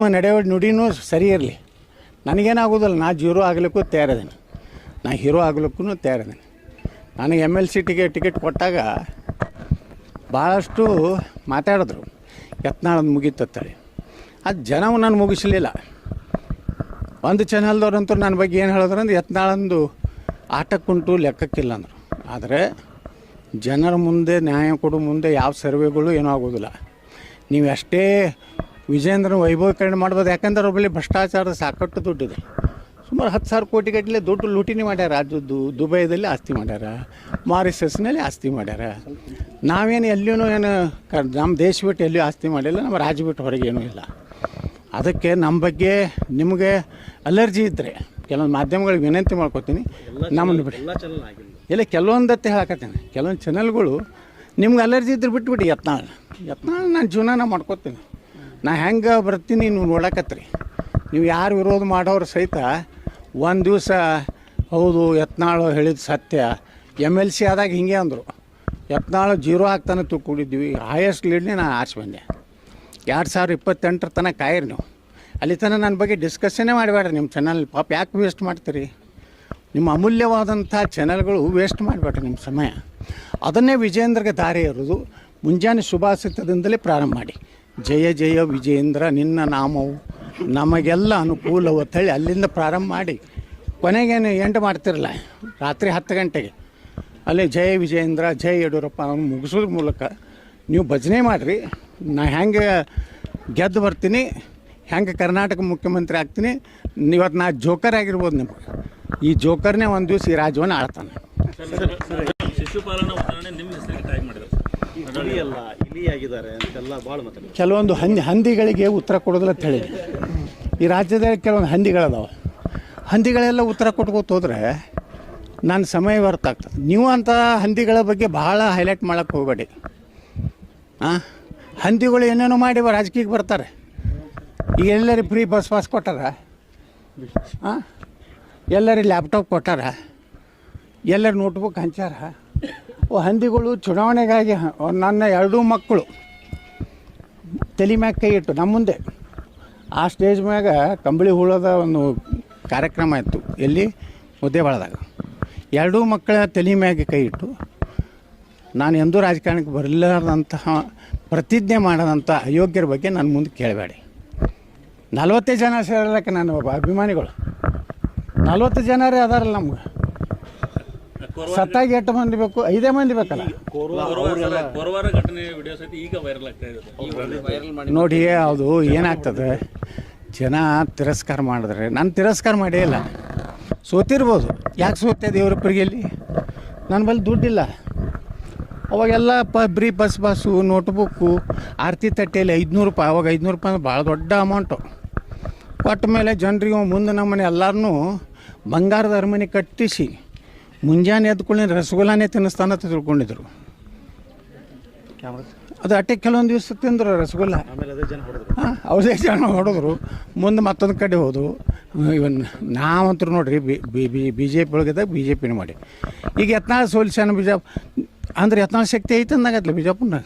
ನಡೆಯೋ ನುಡಿನೂ ಸರಿ ಇರಲಿ. ನನಗೇನಾಗೋದಿಲ್ಲ, ನಾ ಜೀರೋ ಆಗ್ಲಿಕ್ಕೂ ತಯಾರಿದ್ದೇನೆ ನಾ ಹೀರೋ ಆಗ್ಲಿಕ್ಕೂ ತಯಾರಿದ್ದೇನೆ ನನಗೆ M L C ticket ticket ಕೊಟ್ಟಾಗ ಭಾಳಷ್ಟು ಮಾತಾಡಿದ್ರು. ಯತ್ನಾಳದ ಮುಗೀತತ್ತಳಿ. ಅದು ಜನವು ನಾನು ಮುಗಿಸಲಿಲ್ಲ. ಒಂದು ಚಾನಲ್ದವ್ರಂತೂ ನನ್ನ ಬಗ್ಗೆ ಏನು ಹೇಳಿದ್ರು ಅಂದ್ರೆ, ಯತ್ನಾಳಂದು ಆಟಕ್ಕುಂಟು ಲೆಕ್ಕಕ್ಕಿಲ್ಲ ಅಂದರು ಆದರೆ ಜನರ ಮುಂದೆ, ನ್ಯಾಯ ಕೊಡೋ ಮುಂದೆ ಯಾವ ಸರ್ವೆಗಳು ಏನೂ ಆಗೋದಿಲ್ಲ. ನೀವು ಎಷ್ಟೇ ವಿಜೇಂದ್ರನ ವೈಭವೀಕರಣ ಮಾಡ್ಬೋದು. ಯಾಕಂದ್ರೆ ಒಬ್ಬಲ್ಲಿ ಭ್ರಷ್ಟಾಚಾರದ ಸಾಕಷ್ಟು ದುಡ್ಡಿದೆ ಸುಮಾರು ಹತ್ತು ಸಾವಿರ ಕೋಟಿ ಗಟ್ಟಲೆ ದುಡ್ಡು ಲೂಟಿನಿ ಮಾಡ್ಯಾರ. ರಾಜ್ಯದ್ದು ದುಬೈದಲ್ಲಿ ಆಸ್ತಿ ಮಾಡ್ಯಾರ. ಮಾರಿಸಸ್ನಲ್ಲಿ ಆಸ್ತಿ ಮಾಡ್ಯಾರ. ನಾವೇನು ಎಲ್ಲಿಯೂ ಏನು ಕ ನಮ್ಮ ದೇಶ ಬಿಟ್ಟು ಎಲ್ಲಿಯೂ ಆಸ್ತಿ ಮಾಡಿಲ್ಲ ನಮ್ಮ ರಾಜ್ಯ ಬಿಟ್ಟು ಹೊರಗೆ ಏನೂ ಇಲ್ಲ. ಅದಕ್ಕೆ ನಮ್ಮ ಬಗ್ಗೆ ನಿಮಗೆ ಅಲರ್ಜಿ ಇದ್ದರೆ ಕೆಲವೊಂದು ಮಾಧ್ಯಮಗಳಿಗೆ ವಿನಂತಿ ಮಾಡ್ಕೋತೀನಿ. ನಮ್ಮನ್ನು ಬಿಡಿ. ಇಲ್ಲ ಕೆಲವೊಂದತ್ತೆ ಹೇಳಕತ್ತೀನಿ. ಕೆಲವೊಂದು ಚಾನಲ್ಗಳು ನಿಮ್ಗೆ ಅಲರ್ಜಿ ಇದ್ರೆ ಬಿಟ್ಬಿಡಿ. ಯತ್ನ ಯತ್ನ ನಾನು ಜೀವನ ಮಾಡ್ಕೋತೀನಿ. ನಾ ಹೆಂಗೆ ಬರ್ತೀನಿ ನೀವು ನೋಡಕತ್ರಿ. ನೀವು ಯಾರು ವಿರೋಧ ಮಾಡೋರು ಸಹಿತ ಒಂದು ದಿವಸ ಹೌದು, ಯತ್ನಾಳು ಹೇಳಿದ ಸತ್ಯ. ಎಂ ಎಲ್ ಸಿ ಆದಾಗ ಹಿಂಗೆ ಅಂದರು. ಯತ್ನಾಳು ಜೀರೋ ಆಗ್ತಾನೆ ತಿಳ್ಕೊಂಡಿದ್ವಿ ಹೈಯೆಸ್ಟ್ ಲೀಡ್ನೇ ನಾನು ಆಸೆ ಬಂದೆ. ಎರಡು ಸಾವಿರ ಇಪ್ಪತ್ತೆಂಟರ ತನಕ ಕಾಯಿರಿ ನೀವು. ಅಲ್ಲಿ ತನಕ ನನ್ನ ಬಗ್ಗೆ ಡಿಸ್ಕಷನ್ನೇ ಮಾಡಬೇಡ್ರಿ ನಿಮ್ಮ ಚಾನಲ್ ಪಾಪ ಯಾಕೆ ವೇಸ್ಟ್ ಮಾಡ್ತೀರಿ? ನಿಮ್ಮ ಅಮೂಲ್ಯವಾದಂಥ ಚಾನಲ್ಗಳು ವೇಸ್ಟ್ ಮಾಡಬೇಡ್ರಿ ನಿಮ್ಮ ಸಮಯ. ಅದನ್ನೇ ವಿಜೇಂದ್ರಗೆ ದಾರಿ ಇರೋದು ಮುಂಜಾನೆ ಶುಭಾಸಿತದಿಂದಲೇ ಪ್ರಾರಂಭ ಮಾಡಿ. ಜಯ ಜಯ ವಿಜೇಂದ್ರ ನಿನ್ನ ನಾಮವು ನಮಗೆಲ್ಲ ಅನುಕೂಲವು ಅಂತೇಳಿ ಅಲ್ಲಿಂದ ಪ್ರಾರಂಭ ಮಾಡಿ ಕೊನೆಗೇನು ಎಂಟು ಮಾಡ್ತಿರಲ್ಲ, ರಾತ್ರಿ ಹತ್ತು ಗಂಟೆಗೆ. ಅಲ್ಲಿ ಜಯ ವಿಜಯೇಂದ್ರ, ಜಯ ಯಡಿಯೂರಪ್ಪ ಅವನು ಮುಗಿಸೋದ್ರ ಮೂಲಕ ನೀವು ಭಜನೆ ಮಾಡಿರಿ, ನಾ ಹೆಂಗೆ ಗೆದ್ದು ಬರ್ತೀನಿ ಹೆಂಗೆ ಕರ್ನಾಟಕ ಮುಖ್ಯಮಂತ್ರಿ ಆಗ್ತೀನಿ, ಇವತ್ತು ನಾ ಜೋಕರ್ ಆಗಿರ್ಬೋದು ನಿಮಗೆ. ಈ ಜೋಕರ್ನೇ ಒಂದು ದಿವಸ ಈ ರಾಜ್ಯವನ್ನು ಆಳ್ತಾನೆ. ಕೆಲವೊಂದು ಹಂದಿ ಹಂದಿಗಳಿಗೆ ಉತ್ತರ ಕೊಡೋದಿಲ್ಲ ಅಂತ ಹೇಳಿ. ಈ ರಾಜ್ಯದಲ್ಲಿ ಕೆಲವೊಂದು ಹಂದಿಗಳದಾವೆ. ಹಂದಿಗಳೆಲ್ಲ ಉತ್ತರ ಕೊಟ್ಕೋತ ಹೋದ್ರೆ ನನ್ನ ಸಮಯ ವ್ಯರ್ಥ ಆಗ್ತದೆ. ನೀವು ಅಂತ ಹಂದಿಗಳ ಬಗ್ಗೆ ಭಾಳ ಹೈಲೈಟ್ ಮಾಡೋಕ್ಕೆ ಹೋಗಬೇಡಿ. ಹಾಂ ಹಂದಿಗಳು ಏನೇನೋ ಮಾಡಿ ರಾಜಕೀಯಕ್ಕೆ ಬರ್ತಾರೆ. ಈಗ ಎಲ್ಲರಿಗೆ ಫ್ರೀ ಬಸ್ ಪಾಸ್ ಕೊಟ್ಟಾರ? ಹಾಂ ಎಲ್ಲರಿಗೆ ಲ್ಯಾಪ್ಟಾಪ್ ಕೊಟ್ಟಾರ? ಎಲ್ಲರ ನೋಟ್ಬುಕ್ ಹಂಚಾರ ಹಂದಿಗಳು ಚುನಾವಣೆಗಾಗಿ ನನ್ನ ಎರಡೂ ಮಕ್ಕಳು. ತಲೆ ಮ್ಯಾಗ ಕೈ ಇಟ್ಟು, ನಮ್ಮ ಮುಂದೆ. ಆ ಸ್ಟೇಜ್ ಮ್ಯಾಗ ಕಂಬಳಿ ಹುಳದ ಒಂದು ಕಾರ್ಯಕ್ರಮ ಇತ್ತು, ಎಲ್ಲಿ? ಮುದ್ದೇಬಾಳದಾಗ ಎರಡೂ ಮಕ್ಕಳ ತಲೆ ಮ್ಯಾಗೆ ಕೈ ಇಟ್ಟು, ನಾನು ಎಂದೂ ರಾಜಕಾರಣಕ್ಕೆ ಬರಲಾರ್ದಂತಹ ಪ್ರತಿಜ್ಞೆ ಮಾಡದಂಥ ಅಯೋಗ್ಯರ ಬಗ್ಗೆ ನನ್ನ ಮುಂದೆ ಕೇಳಬೇಡಿ. ನಲ್ವತ್ತೇ ಜನ ಸೇರಲಕ್ಕೆ ನಾನು ಒಬ್ಬ ಅಭಿಮಾನಿಗಳು. ನಲ್ವತ್ತು ಜನರೇ ಅದಾರಲ್ಲ ನಮ್ಗೆ. ಸತ್ತಾಗಿ ಎಷ್ಟು ಮಂದಿ ಬೇಕು? ಐದೇ ಮಂದಿ ಬೇಕಲ್ಲ? ಕೋರವಾರ ಕೋರವಾರ ಘಟನೆ ವಿಡಿಯೋ ಸಹಿತ ಈಗ ವೈರಲ್ ಆಗ್ತಾ ಇದೆ. ನೋಡಿ ಅದು ಏನಾಗ್ತದೆ? ಜನ ತಿರಸ್ಕಾರ ಮಾಡಿದ್ರೆ ನಾನು ತಿರಸ್ಕಾರ ಮಾಡೇ ಇಲ್ಲ. ಸೋತಿರ್ಬೋದು. ಯಾಕೆ ಸೋತೆ ದೇವ್ರಪ್ಪರಿಗೆ ಇಲ್ಲಿ? ನನ್ನ ಬಳಿ ದುಡ್ಡಿಲ್ಲ. ಅವಾಗೆಲ್ಲ ಪ ಬ್ರೀ ಬಸ್ ಬಸ್ಸು ನೋಟ್ಬುಕ್ಕು ಆರತಿ ತಟ್ಟೆಯಲ್ಲಿ ಐದುನೂರು ರೂಪಾಯಿ ಅವಾಗ ಐದುನೂರು ರೂಪಾಯಿ ಅಂದ್ರೆ ಭಾಳ ದೊಡ್ಡ ಅಮೌಂಟು ಕೊಟ್ಟ ಮೇಲೆ ಜನರಿಗೆ ಮುಂದೆ ನಮ್ಮನೆ ಎಲ್ಲರನ್ನೂ ಬಂಗಾರದ ಅರಮನೆ ಕಟ್ಟಿಸಿ ಮುಂಜಾನೆ ಎದ್ಕೊಳ್ಳಿ ರಸಗುಲ್ಲಾನೇ ತಿನ್ನಿಸ್ತಾನ ಅಂತ ತಿಳ್ಕೊಂಡಿದ್ರು ಅದು ಅಟ್ಟೆ ಕೆಲವೊಂದು ದಿವಸ ತಿಂದರು ರಸಗುಲ್ಲ. ಹಾಂ ಅವರೇ ಜನ ಹೊಡೆದ್ರು. ಮುಂದೆ ಮತ್ತೊಂದು ಕಡೆ ಹೋದವು ಇವನ್ ನಾವಂತೂ ನೋಡ್ರಿ B B B B J P ಒಳಗಿದ್ದಾಗ B J ಪಿನ ಮಾಡಿ. ಈಗ ಯತ್ನಾಳ ಸೋಲ್ಸ್ಯಾನ ಬಿಜಾಪ್ ಅಂದ್ರೆ ಯತ್ನಾಳ ಶಕ್ತಿ ಐತೆ ಅಂದಾಗತ್ತಲ್ಲ ಬಿಜಾಪುರ್ನಾಗ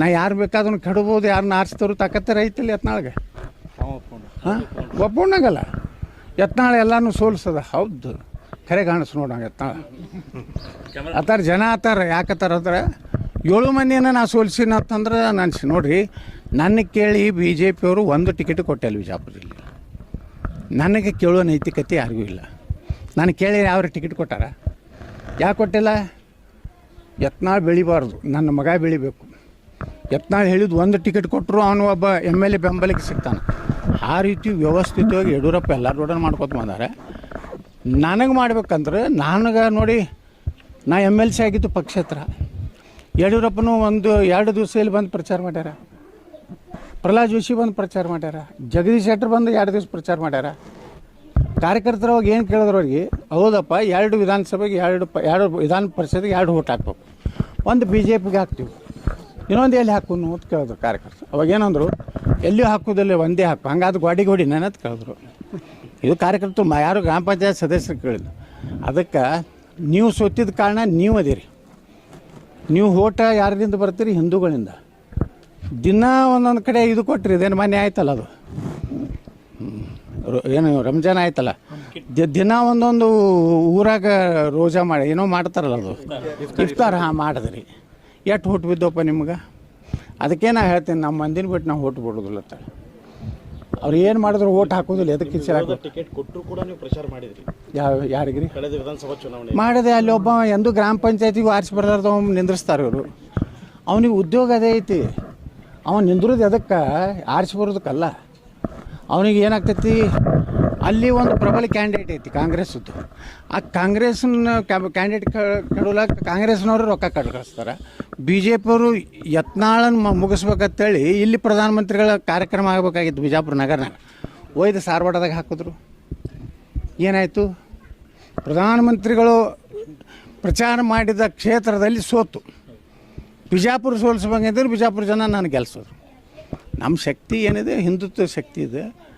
ನಾ ಯಾರು ಬೇಕಾದ್ರೂ ಕೆಡಬೋದು ಯಾರನ್ನ ಆರಿಸ್ತಾರೋ ತಾಕತ್ತರ ಐತಿಲ್ಲ ಯತ್ನಾಳ್ಗೆ. ಹಾಂ ಒಪ್ಪಣ್ಣಾಗಲ್ಲ ಯತ್ನಾಳ ಎಲ್ಲಾನು ಸೋಲ್ಸದ. ಹೌದು. ಖರೆ ಕಾಣಿಸ್ ನೋಡ ಆತರ ಜನ ಆತಾರ, ಯಾಕತ್ತಾರ ಅಂದ್ರೆ ಏಳು ಮಂದಿನ ನಾ ಸೋಲ್ಸಿನ ಅಂತಂದ್ರೆ ನಾನು ನೋಡ್ರಿ, ನನ್ನ ಕೇಳಿ ಬಿ ಜೆ ಪಿಯವರು ಒಂದು ಟಿಕೆಟ್ ಕೊಟ್ಟಿಲ್ಲ ಬಿಜಾಪುರದಲ್ಲಿ ನನಗೆ ಕೇಳೋ ನೈತಿಕತೆ ಯಾರಿಗೂ ಇಲ್ಲ. ನಾನು ಕೇಳಿ ಯಾವ ಟಿಕೆಟ್ ಕೊಟ್ಟಾರ? ಯಾಕೆ ಕೊಟ್ಟಿಲ್ಲ? ಯತ್ನಾಳ್ ಬೆಳಿಬಾರ್ದು, ನನ್ನ ಮಗ ಬೆಳಿಬೇಕು. ಯತ್ನಾಳ್ ಹೇಳಿದ ಒಂದು ಟಿಕೆಟ್ ಕೊಟ್ಟರು ಅವನು ಒಬ್ಬ ಎಂ ಎಲ್ ಎ ಬೆಂಬಲಕ್ಕೆ ಸಿಗ್ತಾನೆ. ಆ ರೀತಿ ವ್ಯವಸ್ಥಿತವಾಗಿ ಯಡಿಯೂರಪ್ಪ ಎಲ್ಲರೂ ಮಾಡ್ಕೊತ ಬಂದಾರೆ. ನನಗೆ ಮಾಡ್ಬೇಕಂದ್ರೆ ನನಗೆ ನೋಡಿ, ನಾ ಎಂ ಎಲ್ ಸಿ ಆಗಿದ್ದು ಪಕ್ಷೇತರ. ಯಡಿಯೂರಪ್ಪನೂ ಒಂದು ಎರಡು ದಿವಸ ಇಲ್ಲಿ ಬಂದು ಪ್ರಚಾರ ಮಾಡ್ಯಾರ. ಪ್ರಹ್ಲಾದ್ ಜೋಶಿ ಬಂದು ಪ್ರಚಾರ ಮಾಡ್ಯಾರ. ಜಗದೀಶ್ ಶೆಟ್ಟರ್ ಬಂದು ಎರಡು ದಿವಸ ಪ್ರಚಾರ ಮಾಡ್ಯಾರ. ಕಾರ್ಯಕರ್ತರ ಅವಾಗ ಏನು ಕೇಳಿದ್ರು ಅವ್ರಿಗೆ, ಹೌದಪ್ಪ, ಎರಡು ವಿಧಾನಸಭೆಗೆ ಎರಡು ಪ, ಎರಡು ವಿಧಾನ ಪರಿಷತ್ಗೆ ಎರಡು ಓಟ್ ಹಾಕ್ಬೇಕು. ಒಂದು ಬಿ ಜೆ ಪಿಗೆ ಹಾಕ್ತೀವಿ. ಇನ್ನೊಂದು ಎಲ್ಲಿ ಹಾಕೋನು ಅಂತ ಕೇಳಿದ್ರು ಕಾರ್ಯಕರ್ತರು. ಅವಾಗ ಏನಂದರು ಎಲ್ಲಿಯೂ ಹಾಕೋದಿಲ್ಲ ಒಂದೇ ಹಾಕು. ಹಂಗಾದ್ರೆ ಗೋಡಿ ಗೋಡಿ ಅಂತ ಕೇಳಿದ್ರು. ಇದು ಕಾರ್ಯಕರ್ತರು ಯಾರು ಗ್ರಾಮ ಪಂಚಾಯತ್ ಸದಸ್ಯರು ಕೇಳಿದ್ರು ಅದಕ್ಕೆ ನೀವು ಸೋತಿದ್ದ ಕಾರಣ ನೀವು ಅದೀರಿ. ನೀವು ಓಟ ಯಾರದಿಂದ ಬರ್ತೀರಿ? ಹಿಂದೂಗಳಿಂದ. ದಿನ ಒಂದೊಂದು ಕಡೆ ಇದು ಕೊಟ್ರಿ, ಇದೇನು ಮನೆ ಆಯ್ತಲ್ಲ ಅದು? ಏನು ರಂಜಾನ್ ಆಯ್ತಲ್ಲ? ದಿನ ಒಂದೊಂದು ಊರಾಗ ರೋಜಾ ಮಾಡಿ, ಏನೋ ಮಾಡ್ತಾರಲ್ಲ ಅದು? ಇಫ್ತಾರ ಹಾಂ ಮಾಡಿದ್ರಿ. ಎಷ್ಟು ಹೊಟ್ಟು ಬಿದ್ದಪ್ಪ ನಿಮ್ಗೆ? ಅದಕ್ಕೆ ನಾ ಹೇಳ್ತೀನಿ ನಮ್ಮ ಮಂದಿನ ಬಿಟ್ಟು ನಾವು ಹೊಟ್ಟು ಬಿಡೋದಿಲ್ಲ ಅವ್ರು ಏನು ಮಾಡಿದ್ರು ಓಟ್ ಹಾಕೋದಿಲ್ಲ ಎದಕ್ಕೆ ಟಿಕೆಟ್ ಕೊಟ್ಟರು ಕೂಡ ನೀವು ಪ್ರಚಾರ ಮಾಡಿದ್ರಿ. ಯಾವ ಯಾರಿಗ್ರಿ ಕಳೆದ ವಿಧಾನಸಭಾ ಚುನಾವಣೆ. ಮಾಡಿದೆ ಅಲ್ಲಿ ಒಬ್ಬ ಎಂದು ಗ್ರಾಮ ಪಂಚಾಯತಿಗೆ ಆರಿಸಿ ಅವ್ನು ನಿಂದ್ರಿಸ್ತಾರೆ ಇವರು. ಅವನಿಗೆ ಉದ್ಯೋಗ ಅದೇ ಐತಿ. ಅವನು ನಿಂದ್ರದು ಎದಕ್ಕೆ? ಆರಿಸಿ ಬರೋದಕ್ಕಲ್ಲ ಅವನಿಗೆ ಏನಾಗ್ತೈತಿ? ಅಲ್ಲಿ ಒಂದು ಪ್ರಬಲ ಕ್ಯಾಂಡಿಡೇಟ್ ಐತಿ ಕಾಂಗ್ರೆಸ್ದು ಆ ಕಾಂಗ್ರೆಸ್ನ ಕ್ಯಾಂಡಿಡೇಟ್ ಕಡಲಕ್ಕ ಕಾಂಗ್ರೆಸ್ನವರು ರೊಕ್ಕ ಕಳ್ಸ್ತಾರೆ ಬಿ ಜೆ ಪಿಯವರು ಯತ್ನಾಳನ್ನು ಮುಗಿಸ್ಬೇಕಂತೇಳಿ ಇಲ್ಲಿ ಪ್ರಧಾನಮಂತ್ರಿಗಳ ಕಾರ್ಯಕ್ರಮ ಆಗಬೇಕಾಗಿತ್ತು ಬಿಜಾಪುರ ನಗರನಾಗ. ಒಯ್ದು ಸಾರವಾಡದಾಗ ಹಾಕಿದ್ರು. ಏನಾಯಿತು? ಪ್ರಧಾನಮಂತ್ರಿಗಳು ಪ್ರಚಾರ ಮಾಡಿದ ಕ್ಷೇತ್ರದಲ್ಲಿ ಸೋತು. ಬಿಜಾಪುರ ಸೋಲಿಸ್ಬೇಕಂದ್ರೆ ಬಿಜಾಪುರ ಜನ ನಾನು ಗೆಲ್ಸೋದು. ನಮ್ಮ ಶಕ್ತಿ ಏನಿದೆ? ಹಿಂದುತ್ವ ಶಕ್ತಿ ಇದೆ.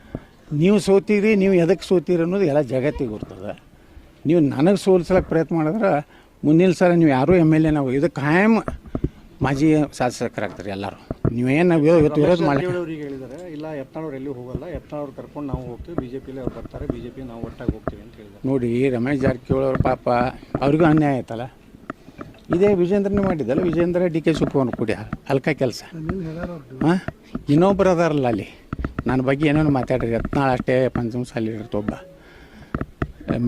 ನೀವು ಸೋತೀರಿ ನೀವು ಎದಕ್ಕೆ ಸೋತೀರಿ ಅನ್ನೋದು ಎಲ್ಲ ಜಗತ್ತಿಗೆ ಗೊತ್ತದ. ನೀವು ನನಗೆ ಸೋಲಿಸ್ಲಿಕ್ಕೆ ಪ್ರಯತ್ನ ಮಾಡಿದ್ರೆ ಮುಂದಿನ ಸಲ ನೀವು ಯಾರೂ ಎಂ ಎಲ್ ಎ ನಾವು ಇದು ಕಾಯಂ ಮಾಜಿ ಶಾಸಕರಾಗ್ತಾರೆ ಎಲ್ಲರೂ. ನೀವೇನು ಇವತ್ತು ವಿರೋಧ ಮಾಡಿ ಅವರಿಗೆ ಹೇಳಿದ್ದಾರೆ ಇಲ್ಲ ಯತ್ನಾಳವ್ರು ಎಲ್ಲಿ ಹೋಗಲ್ಲ ಯತ್ನಾಳವ್ರು ಕರ್ಕೊಂಡು ನಾವು ಹೋಗ್ತೀವಿ ಬಿ ಜೆ ಪಿಲಿ ಅವ್ರು ಬರ್ತಾರೆ ಬಿ ಜೆ ಪಿ ನಾವು ಒಟ್ಟಾಗಿ ಹೋಗ್ತೀವಿ ಅಂತ ಹೇಳಿದ್ದಾರೆ ನೋಡಿ ರಮೇಶ್ ಜಾರಕಿಹೊಳಿ ಅವ್ರ ಪಾಪ ಅವ್ರಿಗೂ ಅನ್ಯಾಯ ಆಯ್ತಲ್ಲ. ಇದೇ ವಿಜೇಂದ್ರನೇ ಮಾಡಿದ್ದಲ್ಲ ವಿಜೇಂದ್ರ ಡಿ ಕೆ ಶಿವಕುಮಾರ್ ಕೂಡ ಅಲ್ಕ ಕೆಲಸ. ಹಾಂ? ಇನ್ನೊಬ್ಬರು ಅದಾರಲ್ಲ ಅಲ್ಲಿ. ನನ್ನ ಬಗ್ಗೆ ಏನೇನು ಮಾತಾಡ್ರಿ ಯತ್ನಾಳ್ ಅಷ್ಟೇ ಪಂಚಮ ಸಾಲಿ ಇರ್ತ ಒಬ್ಬ.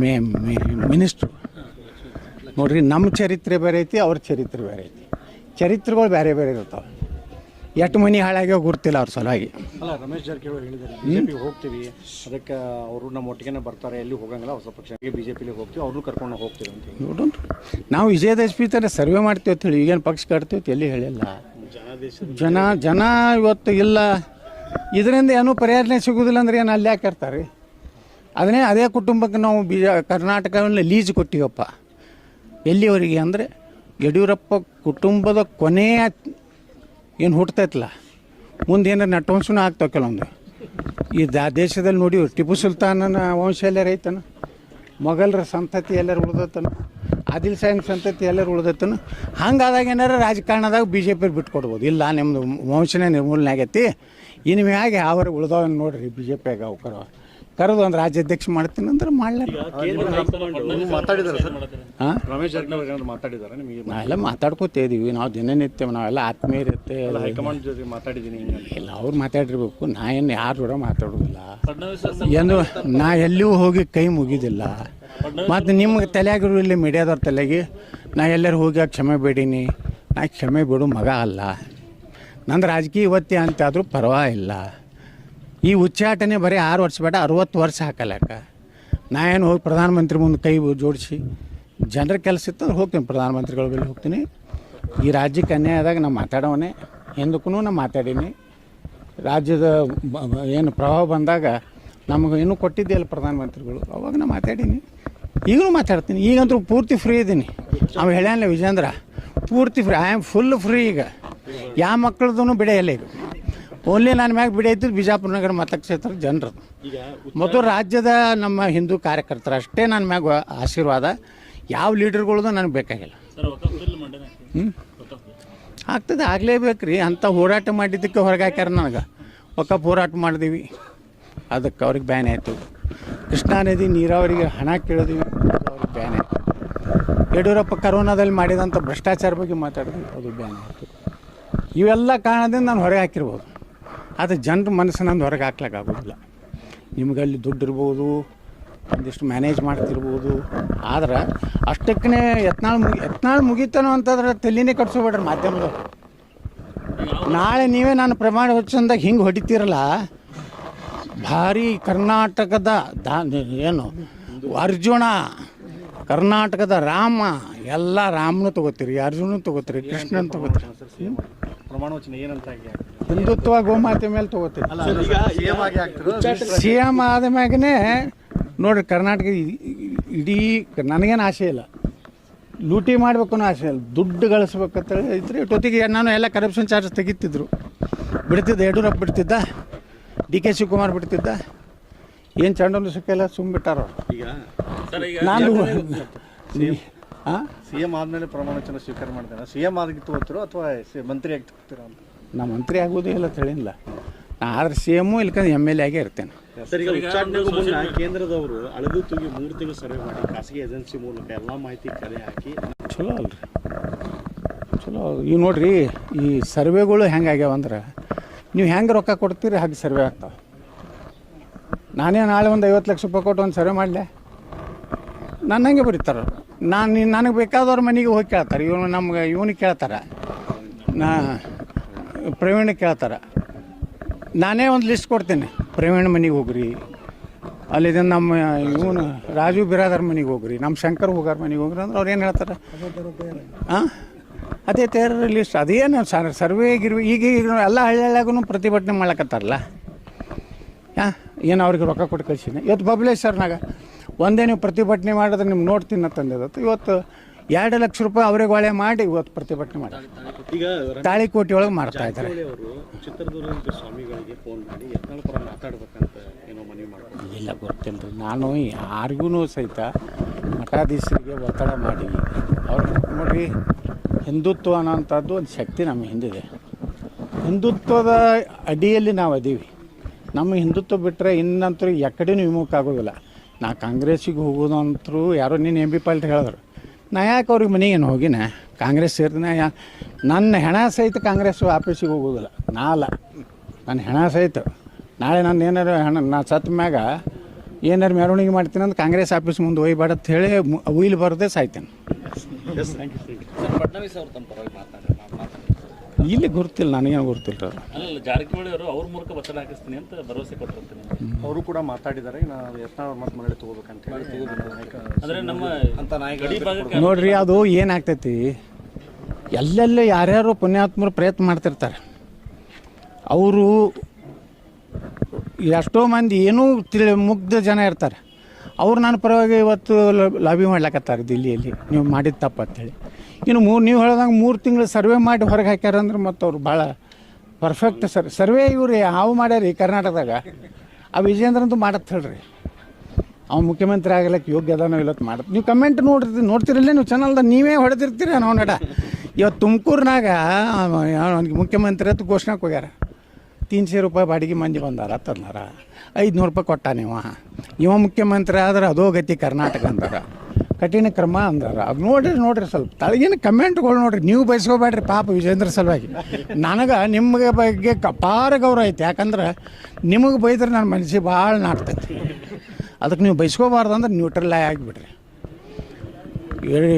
ಮೇ ಮಿನಿಸ್ಟ್ರು. ನೋಡ್ರಿ ನಮ್ಮ ಚರಿತ್ರೆ ಬೇರೆ ಐತಿ ಅವ್ರ ಚರಿತ್ರೆ ಬೇರೆ ಐತಿ. ಚರಿತ್ರೆಗಳು ಬೇರೆ ಬೇರೆ ಇರ್ತಾವೆ. ಎಷ್ಟು ಮನೆ ಹಾಳಾಗ್ಯೋ ಗುರ್ತಿಲ್ಲ ಅವ್ರ ಸಲುವಾಗಿ. ಅಲ್ಲ ರಮೇಶ್ ಜಾರಕಿಹೊಳಿ ಹೇಳಿದ್ದಾರೆ ಬಿ ಜೆ ಪಿಗೆ ಹೋಗ್ತೀವಿ. ಅದಕ್ಕೆ ಅವರು ನಮ್ಮ ಒಟ್ಟಿಗೆ ಬರ್ತಾರೆ ಎಲ್ಲಿ ಹೋಗಂಗಿಲ್ಲ ಹೊಸ ಪಕ್ಷ. ಬಿ ಜೆ ಪಿಲಿ ಹೋಗ್ತೀವಿ ಅವ್ರನ್ನೂ ಕರ್ಕೊಂಡು ಹೋಗ್ತೀವಿ ಅಂತ ನೋಡೋಣ ನಾವು ವಿಜಯದಶಮಿ ಥರ ಸರ್ವೆ ಮಾಡ್ತೀವಿ ಅಂತ ಹೇಳಿ ಈಗೇನು ಪಕ್ಷ ಕಟ್ತೀವಿ ಎಲ್ಲಿ ಹೇಳಿಲ್ಲ. ಜನ ಜನ ಇವತ್ತು ಇಲ್ಲ. ಇದರಿಂದ ಏನೂ ಪರಿಹಾರನೇ ಸಿಗೋದಿಲ್ಲ ಅಂದ್ರೆ ಏನು ಅಲ್ಲಿ ಯಾಕೆ ಇರ್ತಾರೆ? ಅದನ್ನೇ ಅದೇ ಕುಟುಂಬಕ್ಕೆ ನಾವು ಬೀಜ ಕರ್ನಾಟಕವನ್ನು ಲೀಜ್ ಕೊಟ್ಟಿವಪ್ಪ. ಎಲ್ಲಿವರೆಗೆ ಅಂದರೆ ಯಡಿಯೂರಪ್ಪ ಕುಟುಂಬದ ಕೊನೆಯ ಏನು ಹುಟ್ಟತೈತಲ್ಲ ಮುಂದೆ ಏನಾರು ನಟವಂಶನೂ ಆಗ್ತಾವೆ ಕೆಲವೊಂದು. ಈ ದಾ, ದೇಶದಲ್ಲಿ ನೋಡಿ ಟಿಪ್ಪು ಸುಲ್ತಾನನ ವಂಶ ಎಲ್ಲರೂ ಐತನ, ಮೊಘಲರ ಸಂತತಿ ಎಲ್ಲರೂ ಉಳ್ದತನ, ಆದಿಲ್ ಸಾಯಿನ ಸಂತತಿ ಎಲ್ಲರೂ ಉಳ್ದತನ, ಹಂಗಾದಾಗ ಏನಾರ ರಾಜಕಾರಣದಾಗ ಬಿ ಜೆ ಪಿ ಬಿಟ್ಕೊಡ್ಬೋದು. ಇಲ್ಲ ನಿಮ್ಮದು ವಂಶನೇ ನಿರ್ಮೂಲನೆ ಆಗೈತಿ ಇನ್ನು ಮ್ಯಾಗೆ ಯಾವ ಉಳ್ದವ ನೋಡ್ರಿ ಬಿ ಜೆ ಪಿಯಾಗ ಅವು ಕರೋ ಕರೆದು ಒಂದು ರಾಜ್ಯಾಧ್ಯಕ್ಷ ಮಾಡ್ತೀನಿ ಅಂದ್ರೆ ಮಾಡ್ಲಾರ ಹಾಂ ರಮೇಶ್ ಜಾರಕಿಹೊಳಿ ಏನಾದ್ರು ಮಾತಾಡಿದ್ದಾರೆ ನಿಮಗೆ? ನಾವೆಲ್ಲ ಮಾತಾಡ್ಕೋತಾ ಇದೀವಿ. ನಾವು ದಿನನಿತ್ಯ ನಾವೆಲ್ಲ ಆತ್ಮೀಯರತ್ತೆ ಹೈಕಮಾಂಡ್ ಜೊತೆ ಮಾತಾಡಿದ್ದೀನಿ. ಇಲ್ಲ ಅವ್ರು ಮಾತಾಡಿರ್ಬೇಕು. ನಾ ಏನು ಯಾರು ಕೂಡ ಮಾತಾಡೋದಿಲ್ಲ. ಏನು ಎಂದು ನಾ ಎಲ್ಲಿಯೂ ಹೋಗಿ ಕೈ ಮುಗಿದಿಲ್ಲ. ಮತ್ತು ನಿಮ್ಗೆ ತಲೆಯಾಗಿರು ಇಲ್ಲಿ ಮೀಡಿಯಾದವ್ರ ತಲೆಗೆ ನಾ ಎಲ್ಲರೂ ಹೋಗಿ ಕ್ಷಮೆ ಬೇಡೀನಿ. ನಾ ಕ್ಷಮೆ ಬಿಡು ಮಗ ಅಲ್ಲ. ನಂದು ರಾಜಕೀಯ ಇವತ್ತಿ ಅಂತಾದರೂ ಪರವಾಗಿಲ್ಲ. ಈ ಉಚ್ಚಾಟನೆ ಬರೀ ಆರು ವರ್ಷ ಬೇಡ, ಅರುವತ್ತು ವರ್ಷ ಹಾಕಲಕ್ಕ ನಾ ಏನು ಹೋಗಿ ಪ್ರಧಾನಮಂತ್ರಿ ಮುಂದೆ ಕೈ ಜೋಡಿಸಿ, ಜನರ ಕೆಲಸ ಇತ್ತು ಹೋಗ್ತೀನಿ, ಪ್ರಧಾನಮಂತ್ರಿಗಳ ಬಳಿ ಹೋಗ್ತೀನಿ. ಈ ರಾಜ್ಯಕ್ಕೆ ಅನ್ಯಾಯ ಆದಾಗ ನಾ ಮಾತಾಡೋವನೇ ಎಂದಕ್ಕೂ ನಾನು ಮಾತಾಡೀನಿ. ರಾಜ್ಯದ ಏನು ಪ್ರಭಾವ ಬಂದಾಗ ನಮಗೆ ಇನ್ನೂ ಕೊಟ್ಟಿದ್ದೆಯಲ್ಲ ಪ್ರಧಾನಮಂತ್ರಿಗಳು, ಅವಾಗ ನಾನು ಮಾತಾಡೀನಿ. ಈಗಲೂ ಮಾತಾಡ್ತೀನಿ, ಈಗಂತೂ ಪೂರ್ತಿ ಫ್ರೀ ಇದ್ದೀನಿ ಅವ್ನು ಹೇಳ್ಯಾನಲ್ಲ ವಿಜೇಂದ್ರ ಪೂರ್ತಿ free I am full free ಈಗ. ಯಾವ ಮಕ್ಕಳದೂ ಬಿಡೆಯಲ್ಲ ಇದು. ಓನ್ಲಿ ನನ್ನ ಮ್ಯಾಗ ಬಿಡೈತಿ ಬಿಜಾಪುರ ನಗರ ಮತಕ್ಷೇತ್ರ ಜನರದು. ಮತ್ತು ರಾಜ್ಯದ ನಮ್ಮ ಹಿಂದೂ ಕಾರ್ಯಕರ್ತರ ಅಷ್ಟೇ ನನ್ನ ಮ್ಯಾಗ ಆಶೀರ್ವಾದ. ಯಾವ ಲೀಡರ್ಗಳದು ನನಗೆ ಬೇಕಾಗಿಲ್ಲ. ಹ್ಞೂ ಆಗ್ತದೆ. ಆಗಲೇಬೇಕು ರೀ ಅಂಥ ಹೋರಾಟ ಮಾಡಿದ್ದಕ್ಕೆ ಹೊರಗೆ ಹಾಕ್ಯಾರ ನನಗೆ. ಒಕ್ಕ ಹೋರಾಟ ಮಾಡಿದೀವಿ. ಅದಕ್ಕೆ ಅವ್ರಿಗೆ ಬ್ಯಾನ್ ಆಯಿತು. ಕೃಷ್ಣಾ ನದಿ ನೀರಾವರಿಗೆ ಹಣ ಕೇಳಿದ್ವಿ. ಅವ್ರಿಗೆ ಬ್ಯಾನ್ ಆಯಿತು. ಯಡಿಯೂರಪ್ಪ ಕರೋನಾದಲ್ಲಿ ಮಾಡಿದಂಥ ಭ್ರಷ್ಟಾಚಾರ ಬಗ್ಗೆ ಮಾತಾಡಿದ್ವಿ ಅದು ಬ್ಯಾನ್ ಆಯಿತು. ಇವೆಲ್ಲ ಕಾರಣದಿಂದ ನಾನು ಹೊರಗೆ ಹಾಕಿರ್ಬೋದು. ಆದರೆ ಜನರ ಮನಸ್ಸು ನಂದು ಹೊರಗೆ ಹಾಕ್ಲಿಕ್ಕಾಗೋದಿಲ್ಲ. ನಿಮ್ಗೆ ಅಲ್ಲಿ ದುಡ್ಡು ಇರ್ಬೋದು, ಒಂದಿಷ್ಟು ಮ್ಯಾನೇಜ್ ಮಾಡ್ತಿರ್ಬೋದು. ಆದ್ರೆ ಅಷ್ಟಕ್ಕೇ ಯತ್ನಾಳ್ ಮುಗಿ, ಯತ್ನಾಳ್ ಮುಗಿತಾನೋ ಅಂತಂದ್ರೆ ತಲೆನೇ ಕಟ್ಸೋಬೇಡ್ರಿ ಮಾಧ್ಯಮದವ್ರು. ನಾಳೆ ನೀವೇ ನಾನು ಪ್ರಮಾಣ ವಚನದಾಗ ಹಿಂಗೆ ಹೊಡಿತೀರಲ್ಲ, ಭಾರಿ ಕರ್ನಾಟಕದ ದಾ, ಏನು, ಅರ್ಜುನ, ಕರ್ನಾಟಕದ ರಾಮ, ಎಲ್ಲ ರಾಮನು ತಗೋತೀರಿ ಅರ್ಜುನೂ ತಗೋತೀರಿ, ಕೃಷ್ಣನ ತಗೋತೀರಿ. ಸರ್ ಸಿ ಎಂ ಪ್ರಮಾಣ ವಚನ ಏನಂತ ಆಗಿ ಹಿಂದುತ್ವ ಗೋಮಾತೆ ಮೇಲೆ ತಗೋತೀವಿ. ಸಿ ಎಂ ಆದ ಮ್ಯಾಗನೇ ನೋಡ್ರಿ ಕರ್ನಾಟಕ ಇಡೀ ನನಗೇನು ಆಸೆ ಇಲ್ಲ. ಲೂಟಿ ಮಾಡ್ಬೇಕು ಅನ್ನೋ ಆಸೆ ಇಲ್ಲ. ದುಡ್ಡು ಗಳಿಸ್ಬೇಕಂತ ಇದ್ರೆ ಜೊತೆಗೆ ನಾನು ಎಲ್ಲ ಕರಪ್ಷನ್ ಚಾರ್ಜ್ ತೆಗಿತಿದ್ರು. ಬಿಡ್ತಿದ್ದ ಯಡಿಯೂರಪ್ಪ ಬಿಡ್ತಿದ್ದ ಡಿ ಕೆ ಶಿವಕುಮಾರ್ ಬಿಡ್ತಿದ್ದ. ಏನು ಚಂಡನು ಸಿಕ್ಕಿಲ್ಲ ಸುಮ್ಮ ಬಿಟ್ಟಾರ ಈಗ ಸರ್ ಈಗ ನಾನು ಹಾಂ ಸಿ ಎಂ ಆದ್ಮೇಲೆ ಪ್ರಮಾಣ ವಚನ ಸ್ವೀಕಾರ ಮಾಡ್ತೇನೆ. ಸಿ ಎಂ ಆಗಿ ತಗೋತಿರೋ ಅಥವಾ ಸಿ- ಮಂತ್ರಿ ಆಗಿ ತಗೋತಿರೋ ಅಂತ? ನಾ ಮಂತ್ರಿ ಆಗೋದೇ ಇಲ್ಲ ತಿಳಿಲ್ಲ ನಾ ಆದ್ರೆ ಸಿ ಎಮ್ಮು ಇಲ್ಕಂದ್ರೆ ಎಂ ಎಲ್ ಎ ಆಗೇ ಇರ್ತೇನೆ. ಸರ್ ಈಗ ಉಚ್ಚಾಟನೆಗೂ ಮುನ್ನ ಕೇಂದ್ರದವರು ಅಳದು ತೂಗಿ ಮೂರು ತಿಂಗಳು ಸರ್ವೆ ಮಾಡಿ ಖಾಸಗಿ ಏಜೆನ್ಸಿ ಮೂಲಕ ಎಲ್ಲ ಮಾಹಿತಿ ಕಲೆ ಹಾಕಿ. ಚಲೋ ಅಲ್ರಿ. ಚಲೋ ಈಗ ನೋಡ್ರಿ ಈ ಸರ್ವೆಗಳು ಹೆಂಗಾಗ್ಯಾವ ಅಂದ್ರೆ ನೀವು ಹೆಂಗೆ ರೊಕ್ಕ ಕೊಡ್ತೀರಿ ಹಾಗೆ ಸರ್ವೆ ಆಗ್ತಾವೆ. ನಾನೇ ನಾಳೆ ಒಂದು ಐವತ್ತು ಲಕ್ಷ ರೂಪಾಯಿ ಕೊಟ್ಟು ಒಂದು ಸರ್ವೆ ಮಾಡಲೆ. ನನ್ನ ಹಂಗೆ ಬರೀತಾರೆ ನಾನು ನನಗೆ ಬೇಕಾದವ್ರ ಮನೆಗೆ ಹೋಗಿ ಕೇಳ್ತಾರೆ. ಇವನು ನಮ್ಗೆ ಇವನಿಗೆ ಕೇಳ್ತಾರೆ. ನಾ ಪ್ರವೀಣ್ ಕೇಳ್ತಾರೆ. ನಾನೇ ಒಂದು ಲಿಸ್ಟ್ ಕೊಡ್ತೀನಿ. ಪ್ರವೀಣ್ ಮನೆಗೆ ಹೋಗ್ರಿ. ಅಲ್ಲಿದ ನಮ್ಮ ಇವನು ರಾಜು ಬಿರಾದರ್ ಮನೆಗೆ ಹೋಗ್ರಿ. ನಮ್ಮ ಶಂಕರ್ ಹೋಗಾರ ಮನೆಗೆ ಹೋಗ್ರಿ ಅಂದ್ರೆ ಅವ್ರು ಏನು ಹೇಳ್ತಾರೆ? ಹಾಂ ಅದೇ ತೇರ ಲಿಸ್ಟ್ ಅದೇನು ಸರ್ ಸರ್ವೇ ಗಿರ್ವೆ ಈಗ ಈಗ ಎಲ್ಲ ಹಳ್ಳಿಯಾಗೂ ಪ್ರತಿಭಟನೆ ಮಾಡ್ಲಕತ್ತಾರಲ್ಲ? ಹಾಂ ಏನು ಅವ್ರಿಗೆ ರೊಕ್ಕ ಕೊಟ್ಟು ಕಳ್ಸಿನಿ ಇವತ್ತು ಬಬಲೇಶ್ವರ್ನಾಗ ಒಂದೇ ನೀವು ಪ್ರತಿಭಟನೆ ಮಾಡಿದ್ರೆ ನಿಮ್ಗೆ ನೋಡ್ತೀನಿ ತಂದಿದ್ದು ಇವತ್ತು ಎರಡು ಲಕ್ಷ ರೂಪಾಯಿ ಅವ್ರಿಗೆ ಒಳೆ ಮಾಡಿ ಇವತ್ತು ಪ್ರತಿಭಟನೆ ಮಾಡಿ. ಈಗ ತಾಳಿಕೋಟಿ ಒಳಗೆ ಮಾಡ್ತಾ ಇದ್ದಾರೆ. ಚಿತ್ರದುರ್ಗದ ಸ್ವಾಮಿಗಳಿಗೆ ಫೋನ್ ಮಾಡಿ ಮಾತಾಡ್ಬೇಕಂತ ಏನೋ ಮನವಿ ಇಲ್ಲ ಗೊತ್ತಿಲ್ಲ ರೀ ನಾನು ಯಾರಿಗೂ ಸಹಿತ ಮಠಾಧೀಶರಿಗೆ ಒತ್ತಡ ಮಾಡಿ ಅವ್ರು ನೋಡ್ರಿ ಹಿಂದುತ್ವ ಅನ್ನೋಂಥದ್ದು ಒಂದು ಶಕ್ತಿ ನಮ್ಮ ಹಿಂದಿದೆ. ಹಿಂದುತ್ವದ ಅಡಿಯಲ್ಲಿ ನಾವು ಅದೀವಿ ನಮ್ಮ ಹಿಂದುತ್ವ ಬಿಟ್ಟರೆ ಇನ್ನಂತರೂ ಎಕಡೆನೂ ವಿಮುಖ ಆಗೋದಿಲ್ಲ. ನಾ ಕಾಂಗ್ರೆಸ್ಸಿಗೆ ಹೋಗೋದು ಅಂತರೂ ಯಾರೋ ನೀನು ಎಂ ಬಿ ಪಾಲ್ಟ್ ಹೇಳಿದ್ರು. ನಾ ಯಾಕೆ ಅವ್ರಿಗೆ ಮನೆಗೆ ಏನು ಹೋಗಿನ? ಕಾಂಗ್ರೆಸ್ ಸೇರಿನ ಯಾ ನನ್ನ ಹೆಣ ಸಹಿತ ಕಾಂಗ್ರೆಸ್ ಆಫೀಸಿಗೆ ಹೋಗೋದಿಲ್ಲ. ನಾ ಅಲ್ಲ. ನನ್ನ ಹೆಣ ಸಹಿತ. ನಾಳೆ ನಾನು ಏನಾರು ಹೆಣ ನಾ ಸತ್ತ ಮ್ಯಾಗ ಏನಾರು ಮೆರವಣಿಗೆ ಮಾಡ್ತೀನಿ ಅಂತ ಕಾಂಗ್ರೆಸ್ ಆಫೀಸ್ ಮುಂದೆ ಒಯ್ಬೇಡ ಅಂತ ಹೇಳಿ ಉಯ್ಲು ಬರೋದೇ ಸಾಯ್ತೇನೆ ಫಡ್ನವೀಸ್ ಅವರು ತಮ್ಮ ಪರವಾಗಿ ಮಾತಾಡಿ ಮಾತಾಡಿ ಇಲ್ಲಿ ಗುರ್ತಿಲ್ಲ ನನಗೇನು ಗೊತ್ತಿಲ್ಲ ರೀ ಅಲ್ಲ ಜಾರಕಿಹೊಳಿ ಅವರು ಅವ್ರ ಮೂಲಕ ಒತ್ತಡ ಹಾಕಿಸ್ತೀನಿ ಅಂತ ಭರವಸೆ ಕೊಟ್ಟಿರ್ತೀನಿ. ಅವರು ಕೂಡ ಮಾತಾಡಿದ್ದಾರೆ ನಾವು ಯತ್ನಾಳ್ ಮತ್ತೆ ಮರಳಿ ತಗೋಬೇಕಂತ ಹೇಳಿ ಅಂದ್ರೆ ನಮ್ಮ ಅಂತ ಗಡಿ ಭಾಗಕ್ಕೆ ನೋಡ್ರಿ ಅದು ಏನಾಗ್ತೈತಿ ಎಲ್ಲೆಲ್ಲ ಯಾರ್ಯಾರು ಪುಣ್ಯಾತ್ಮರು ಪ್ರಯತ್ನ ಮಾಡ್ತಿರ್ತಾರೆ ಅವರು ಎಷ್ಟೋ ಮಂದಿ ಏನೂ ತಿಳಿ ಮುಗ್ಧ ಜನ ಇರ್ತಾರೆ. ಅವ್ರು ನನ್ನ ಪರವಾಗಿ ಇವತ್ತು ಲಾಬಿ ಮಾಡ್ಲಕತ್ತಾರೆ ದಿಲ್ಲಿಯಲ್ಲಿ. ನೀವು ಮಾಡಿದ ತಪ್ಪು ಅಂತೇಳಿ. ಇನ್ನು ಮೂರು ನೀವು ಹೇಳ್ದಂಗೆ ಮೂರು ತಿಂಗಳು ಸರ್ವೆ ಮಾಡಿ ಹೊರಗೆ ಹಾಕ್ಯಾರ ಅಂದ್ರೆ ಮತ್ತು ಅವ್ರು ಭಾಳ ಪರ್ಫೆಕ್ಟ್ ಸರ್ ಸರ್ವೆ ಇವ್ರಿ ಹಾವು ಮಾಡ್ಯಾರೀ ಕರ್ನಾಟಕದಾಗ? ಆ ವಿಜೇಂದ್ರ ಅಂತೂ ಮಾಡತ್ತೆ ಹೇಳ್ರಿ. ಅವ್ನು ಮುಖ್ಯಮಂತ್ರಿ ಆಗಲಿಕ್ಕೆ ಯೋಗ್ಯ ಅದಾನೋ ಇವತ್ತು ಮಾಡತ್ತೆ ನೀವು ಕಮೆಂಟ್ ನೋಡ್ರಿ ನೋಡ್ತಿರಲ್ಲ ನೀವು ಚಾನಲ್ದಾಗ ನೀವೇ ಹೊಡೆದಿರ್ತೀರಿ ನಾವು ನಡ. ಇವತ್ತು ತುಮಕೂರಿನಾಗ ಅವ್ನಿಗೆ ಮುಖ್ಯಮಂತ್ರಿ ಅಂತ ಘೋಷಣೆಗೆ ಹೋಗ್ಯಾರ. ತೀನ್ಶೇ ರೂಪಾಯಿ ಬಾಡಿಗೆ ಮಂದಿ ಬಂದಾರ ತಂದಾರ ಐದುನೂರು ರೂಪಾಯಿ ಕೊಟ್ಟ ನೀವು. ಇವ ಮುಖ್ಯಮಂತ್ರಿ ಆದ್ರೆ ಅದೋ ಗತಿ ಕರ್ನಾಟಕ ಅಂದಾರ. ಕಠಿಣ ಕ್ರಮ ಅಂದಾರ ಅದು ನೋಡ್ರಿ ನೋಡ್ರಿ ಸ್ವಲ್ಪ ತಳಗಿನ ಕಮೆಂಟ್ಗಳು ನೋಡ್ರಿ. ನೀವು ಬಯಸ್ಕೋಬೇಡ್ರಿ ಪಾಪ ವಿಜೇಂದ್ರ ಸಲುವಾಗಿ. ನನಗೆ ನಿಮಗೆ ಬಗ್ಗೆ ಅಪಾರ ಗೌರವ ಐತೆ. ಯಾಕಂದ್ರೆ ನಿಮಗೆ ಬೈದ್ರೆ ನನ್ನ ಮನಸ್ಸಿಗೆ ಭಾಳ ನಾಡ್ತೈತಿ ಅದಕ್ಕೆ ನೀವು ಬಯಸ್ಕೋಬಾರ್ದು ಅಂದ್ರೆ ನ್ಯೂಟ್ರಲ್ ಆಗಿಬಿಡ್ರಿ.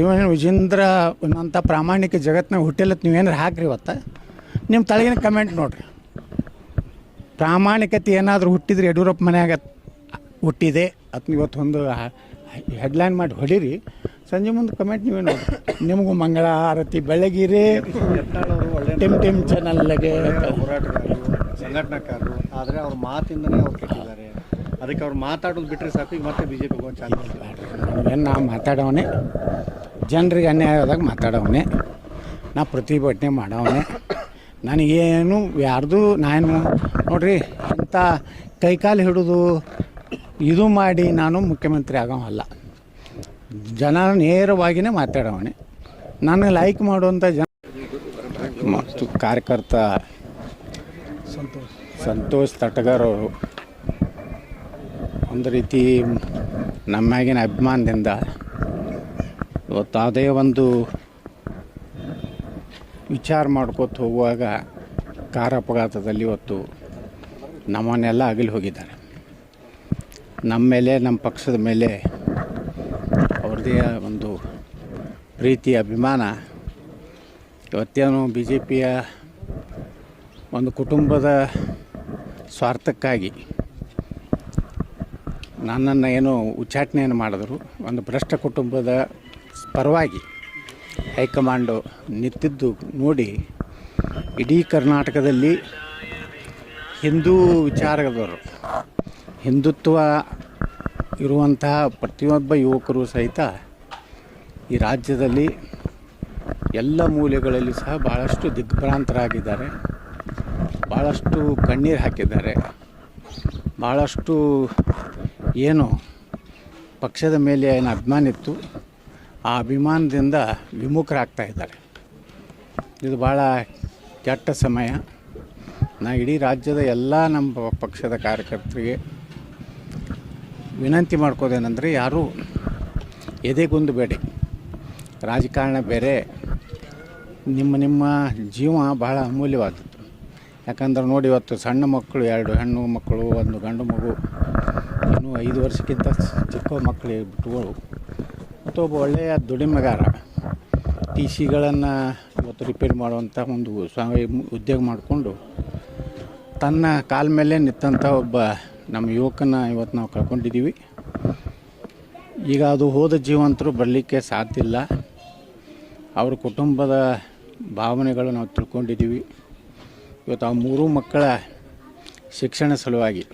ಇವನು ವಿಜೇಂದ್ರ ಅಂತ ಪ್ರಾಮಾಣಿಕ ಜಗತ್ತಿನಾಗ ಹುಟ್ಟಿಲ್ಲ ನೀವೇನಾರು ಹಾಕ್ರಿ ಇವತ್ತು. ನಿಮ್ಮ ತಳಗಿನ ಕಮೆಂಟ್ ನೋಡ್ರಿ. ಪ್ರಾಮಾಣಿಕತೆ ಏನಾದರೂ ಹುಟ್ಟಿದ್ರೆ ಯಡಿಯೂರಪ್ಪ ಮನೆಯಾಗ ಹುಟ್ಟಿದೆ. ಅದನ್ನ ಇವತ್ತು ಒಂದು ಹೆಡ್ಲೈನ್ ಮಾಡಿ ಹೊಡೀರಿ. ಸಂಜೆ ಮುಂದೆ ಕಮೆಂಟ್ ನೀವೇ ನೋಡಿ ನಿಮಗೂ ಮಂಗಳ ಆರತಿ ಬೆಳಗಿರಿ. ಟಿಮ್ ಟಿಮ್ ಚಾನಲ್ಗೆ ಹೋರಾಟಗಾರರು ಸಂಘಟನಾಕಾರರು ಆದರೆ ಅವ್ರ ಮಾತಿಂದನೇ ಅವ್ರು ಕೆಟ್ಟಿದ್ದಾರೆ. ಅದಕ್ಕೆ ಅವ್ರು ಮಾತಾಡೋದು ಬಿಟ್ಟರೆ ಸಾಕು ಈಗ ಮತ್ತೆ ಬಿ ಜೆ ಪಿ ಚಾನ್ಸ್ ಏನು ನಾ ಮಾತಾಡೋವನೇ? ಜನರಿಗೆ ಅನ್ಯಾಯ ಆದಾಗ ಮಾತಾಡೋವನೇ. ನಾ ಪ್ರತಿಭಟನೆ ಮಾಡವನೇ. ನನಗೇನು ಯಾರ್ದು ನಾನು ನೋಡ್ರಿ ಅಂತ ಕೈಕಾಲು ಹಿಡಿದು ಇದು ಮಾಡಿ ನಾನು ಮುಖ್ಯಮಂತ್ರಿ ಆಗೋವಲ್ಲ. ಜನ ನೇರವಾಗಿನೇ ಮಾತಾಡೋವಣೆ ನನಗೆ ಲೈಕ್ ಮಾಡುವಂಥ ಜನ ಮತ್ತು ಕಾರ್ಯಕರ್ತ ಸಂತೋಷ್ ಸಂತೋಷ್ ತಟಗರ್ ಅವರು ಒಂದು ರೀತಿ ನಮ್ಮಾಗಿನ ಅಭಿಮಾನದಿಂದ ಇವತ್ತು ಅದೇ ಒಂದು ವಿಚಾರ ಮಾಡ್ಕೋತ ಹೋಗುವಾಗ ಕಾರ ಅಪಘಾತದಲ್ಲಿ ಇವತ್ತು ನಮ್ಮನ್ನೆಲ್ಲ ಅಗಲಿ ಹೋಗಿದ್ದಾರೆ. ನಮ್ಮ ಮೇಲೆ, ನಮ್ಮ ಪಕ್ಷದ ಮೇಲೆ ಅವ್ರದ್ದೇ ಒಂದು ಪ್ರೀತಿ ಅಭಿಮಾನ. ಇವತ್ತೇನು ಬಿ ಜೆ ಪಿಯ ಒಂದು ಕುಟುಂಬದ ಸ್ವಾರ್ಥಕ್ಕಾಗಿ ನನ್ನನ್ನು ಏನು ಉಚ್ಚಾಟನೆಯನ್ನು ಮಾಡಿದ್ರು. ಒಂದು ಭ್ರಷ್ಟ ಕುಟುಂಬದ ಪರವಾಗಿ ಹೈಕಮಾಂಡು ನಿಂತಿದ್ದು ನೋಡಿ, ಇಡೀ ಕರ್ನಾಟಕದಲ್ಲಿ ಹಿಂದೂ ವಿಚಾರದವರು, ಹಿಂದುತ್ವ ಇರುವಂತಹ ಪ್ರತಿಯೊಬ್ಬ ಯುವಕರು ಸಹಿತ ಈ ರಾಜ್ಯದಲ್ಲಿ ಎಲ್ಲ ಮೂಲೆಗಳಲ್ಲಿ ಸಹ ಭಾಳಷ್ಟು ದಿಗ್ಭ್ರಾಂತರಾಗಿದ್ದಾರೆ. ಭಾಳಷ್ಟು ಕಣ್ಣೀರು ಹಾಕಿದ್ದಾರೆ. ಭಾಳಷ್ಟು ಏನು ಪಕ್ಷದ ಮೇಲೆ ಏನು ಅಭಿಮಾನ ಇತ್ತು. ಆ ಅಭಿಮಾನದಿಂದ ವಿಮುಖರಾಗ್ತಾ ಇದ್ದಾರೆ. ಇದು ಭಾಳ ಕೆಟ್ಟ ಸಮಯ. ನಾ ಇಡೀ ರಾಜ್ಯದ ಎಲ್ಲ ನಮ್ಮ ಪಕ್ಷದ ಕಾರ್ಯಕರ್ತರಿಗೆ ವಿನಂತಿ ಮಾಡ್ಕೋದೇನೆಂದರೆ ಯಾರೂ ಎದೆಗುಂದಬೇಡಿ ರಾಜಕಾರಣ ಬೇರೆ, ನಿಮ್ಮ ನಿಮ್ಮ ಜೀವ ಭಾಳ ಅಮೂಲ್ಯವಾದದ್ದು. ಯಾಕಂದ್ರೆ ನೋಡಿ ಇವತ್ತು ಸಣ್ಣ ಮಕ್ಕಳು, ಎರಡು ಹೆಣ್ಣು ಮಕ್ಕಳು, ಒಂದು ಗಂಡು ಮಗು, ಇನ್ನೂ ಐದು ವರ್ಷಕ್ಕಿಂತ ಚಿಕ್ಕ ಮಕ್ಕಳು ಬಿಟ್ಟುಗಳು ಮತ್ತು ಒಬ್ಬ ಒಳ್ಳೆಯ ದುಡಿಮೆಗಾರ. ಟಿ ಸಿಗಳನ್ನು ಇವತ್ತು ರಿಪೇರಿ ಮಾಡುವಂಥ ಒಂದು ಉದ್ಯೋಗ ಮಾಡಿಕೊಂಡು ತನ್ನ ಕಾಲ ಮೇಲೆ ನಿಂತಂಥ ಒಬ್ಬ ನಮ್ಮ ಯುವಕನ ಇವತ್ತು ನಾವು ಕಳ್ಕೊಂಡಿದ್ದೀವಿ ಈಗ ಅದು ಹೋದ ಜೀವಂತರು ಬರಲಿಕ್ಕೆ ಸಾಧ್ಯ ಇಲ್ಲ. ಅವ್ರ ಕುಟುಂಬದ ಭಾವನೆಗಳು ನಾವು ತಿಳ್ಕೊಂಡಿದ್ದೀವಿ. ಇವತ್ತು ಆ ಮೂರು ಮಕ್ಕಳ ಶಿಕ್ಷಣ ಸಲುವಾಗಿ